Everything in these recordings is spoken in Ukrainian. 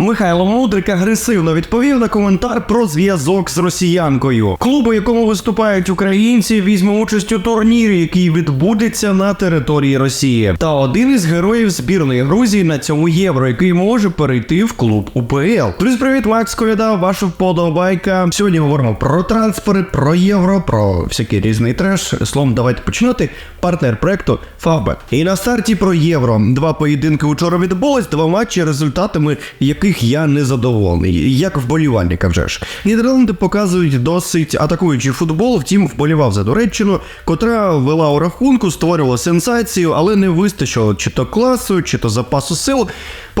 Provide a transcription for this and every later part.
Михайло Мудрик агресивно відповів на коментар про зв'язок з росіянкою. Клуб, у якому виступають українці, візьме участь у турнірі, який відбудеться на території Росії. Та один із героїв збірної Грузії на цьому євро, який може перейти в клуб УПЛ. Друзі, привіт, Макс Коляда, ваша вподобайка. Сьогодні говоримо про трансфери, про євро, про всякий різний треш. Словом, давайте починати. Партнер проекту Фавбет. І на старті про євро. Два поєдинки вчора відбулись, два матчі, результатами яких я не задоволений. Як вболівальника вже ж. Нідерланди показують досить атакуючий футбол, втім, вболівав за Туреччину, котра вела у рахунку, створювала сенсацію, але не вистачило чи то класу, чи то запасу сил.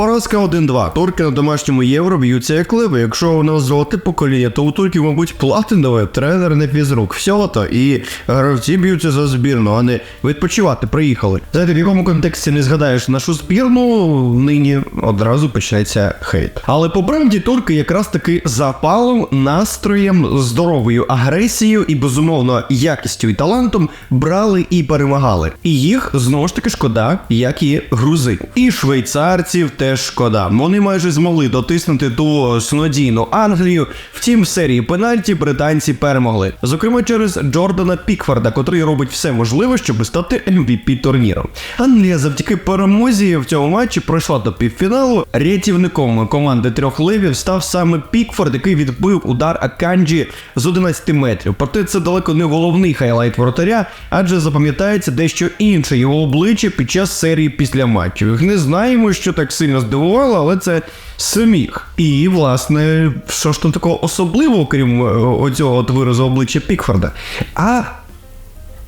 Поразка 1-2. Турки на домашньому євро б'ються як ливи. Якщо у нас золоте покоління, то у турків, мабуть, платинове, тренер не фізрук. Всього то. І гравці б'ються за збірну, а не відпочивати приїхали. Знаєте, в якому контексті не згадаєш нашу збірну, нині одразу почнеться хейт. Але по правді турки якраз таки запалом, настроєм, здоровою агресією і безумовно якістю і талантом брали і перемагали. І їх знову ж таки шкода, як і грузи. І швейцарців шкода. Вони майже змогли дотиснути ту снодійну Англію. Втім, в серії пенальті британці перемогли. Зокрема, через Джордана Пікфорда, котрий робить все можливе, щоб стати MVP турніру. Англія завдяки перемозі в цьому матчі пройшла до півфіналу. Рятівником команди трьох ливів став саме Пікфорд, який відбив удар Аканджі з 11 метрів. Проте це далеко не головний хайлайт воротаря, адже запам'ятається дещо інше його обличчя під час серії після матчів. Не знаємо, що так сильно здивувало, але це сміх. І, власне, що ж там такого особливого, крім е, оцього от виразу обличчя Пікфорда? А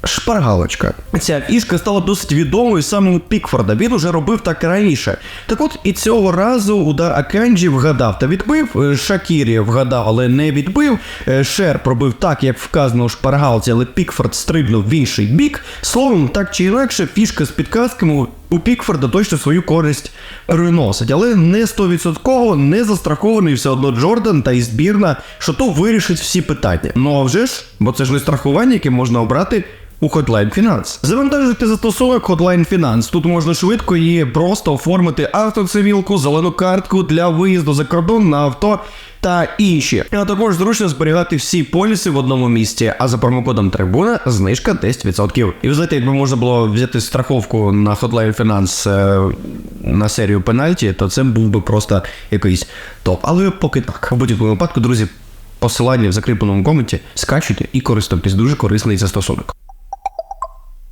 Шпаргалочка. Ця фішка стала досить відомою саме у Пікфорда. Він уже робив так раніше. Так от і цього разу удар Аканджі вгадав та відбив. е, Шакірі вгадав, але не відбив. Е, Шер пробив так, як вказано у шпаргалці, але Пікфорд стрибнув в інший бік. Словом, так чи інакше, фішка з підказками у Пікфорда точно свою користь приносить, але не 100%, не застрахований все одно Джордан та і збірна, що то вирішить всі питання. Ну а вже ж, бо це ж не страхування, яке можна обрати. У Hotline Finance. Завантажити застосунок Hotline Finance. Тут можна швидко і просто оформити автоцивілку, зелену картку для виїзду за кордон на авто та інші. А також зручно зберігати всі поліси в одному місці. А за промокодом Трибуна знижка 10%. І знаєте, якби можна було взяти страховку на Hotline Finance е, на серію пенальті, то це був би просто якийсь топ. Але поки так. В будь-якому випадку, друзі, посилання в закріпленому коменті скачуйте і користуйтесь. Дуже корисний застосунок.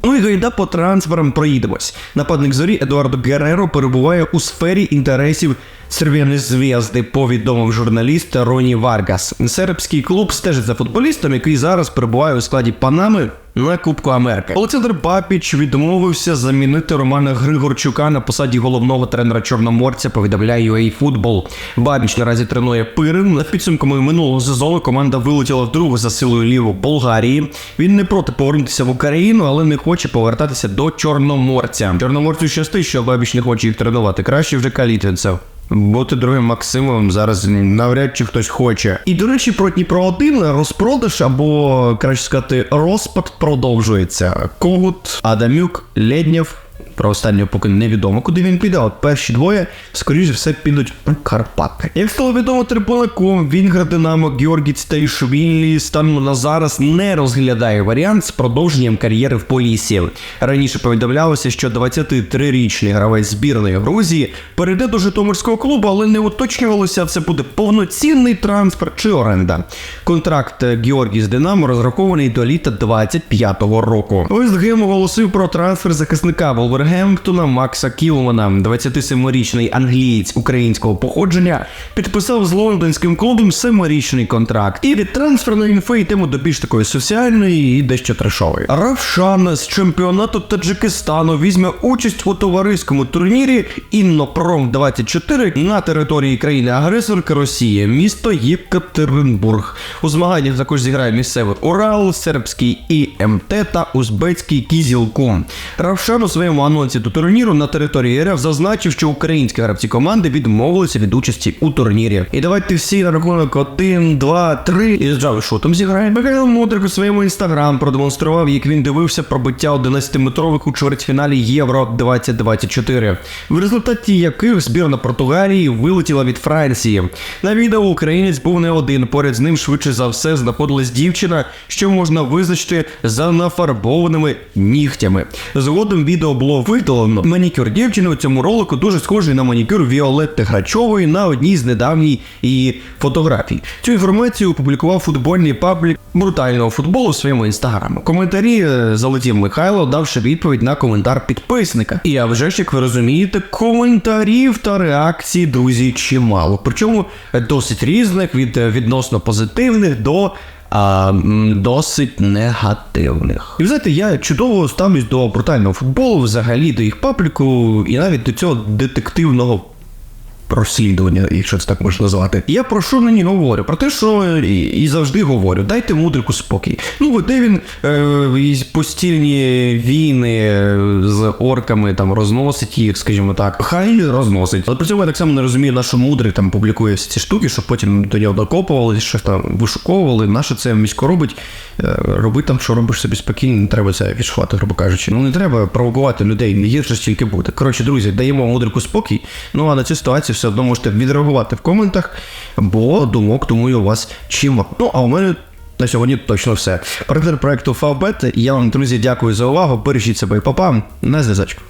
Ну і гайда по трансферам проїдемось. Нападник зорі Едуардо Герреро перебуває у сфері інтересів Червоної зв'язди, повідомив журналіст Роні Варгас. Сербський клуб стежить за футболістом, який зараз перебуває у складі Панами на Кубку Америки. Олександр Бабіч відмовився замінити Романа Григорчука на посаді головного тренера Чорноморця. Повідомляє UA Football. Бабіч наразі тренує Пирин. На підсумками минулого сезону команда вилетіла вдруге за силою ліву Болгарії. Він не проти повернутися в Україну, але не хоче повертатися до Чорноморця. Чорноморцю щастить, що Бабіч не хоче їх тренувати. Краще вже Калітвінцев. Бути другим Максимовим зараз навряд чи хтось хоче. І до речі, про Дніпро 1 розпродаж або краще сказати, розпад продовжується. Когут, Адамюк, Леднєв. Про останнього поки невідомо, куди він піде. От перші двоє, скоріше все, підуть у Карпати. Як стало відомо трибунаком, Вінгер Динамо, Георгіць та Ішвілі станом на зараз не розглядає варіант з продовженням кар'єри в полісі. Раніше повідомлялося, що 23-річний гравець збірної Грузії перейде до Житомирського клубу, але не уточнювалося, це буде повноцінний трансфер чи оренда. Контракт Георгій з Динамо розрахований до літа 25-го року. Ось Гем оголосив про трансфер захисника Волвергемптона Макса Кілмана. 27-річний англієць українського походження підписав з лондонським клубом семирічний контракт. І від трансферної інфи йдемо до більш такої соціальної і дещо трешової. Равшан з чемпіонату Таджикистану візьме участь у товариському турнірі Іннопром 24 на території країни-агресорки Росії, місто Єкатеринбург. У змаганнях також зіграє місцевий Урал, сербський ІМТ та узбецький Кізілком. Равшан у своєму анонсі до турніру на території РФ зазначив, що українські гравці команди відмовилися від участі у турнірі. І давайте всі на рахунок 1, 2, 3 і зжали, що там зіграє. Михайло Мудрик у своєму інстаграм продемонстрував, як він дивився пробиття 11-метрових у чвертьфіналі Євро 2024, в результаті яких збірна Португалії вилетіла від Франції. На відео українець був не один. Поряд з ним швидше за все знаходилась дівчина, що можна визначити за нафарбованими нігтями. Згодом відео було видалено. Манікюр дівчини у цьому ролику дуже схожий на манікюр Віолетти Грачової на одній з недавній її фотографій. Цю інформацію опублікував футбольний паблік брутального футболу в своєму інстаграмі. Коментарі е, залетів Михайло, давши відповідь на коментар підписника. І а вже ж, як ви розумієте, коментарів та реакцій, друзі, чимало. Причому е, досить різних від е, відносно позитивних до. А, досить негативних. І ви знаєте, я чудово ставлюсь до брутального футболу, взагалі до їх пабліку, і навіть до цього детективного розслідування, якщо це так можна назвати. Я про що нині говорю? Про те, що і, і завжди говорю, дайте мудрику спокій. Ну, де він е, постільні війни е, з орками там розносить їх, скажімо так. Хай розносить. Але при цьому я так само не розумію, на що мудрик там публікує всі ці штуки, щоб потім до нього докопували, щось там вишуковували. Наше це місько робить. Е, роби там, що робиш собі спокійно, не треба це відшувати, грубо кажучи. Ну не треба провокувати людей, не гірше ж тільки буде. Коротше, друзі, даємо мудрику спокій. Ну а на цю ситуацію все одно можете відреагувати в коментах, бо думок тому і у вас чимало. Ну а у мене. На сьогодні точно все. Партнер проекту Фавбет. Я вам, друзі, дякую за увагу. Бережіть себе і папа. На зв'язочку.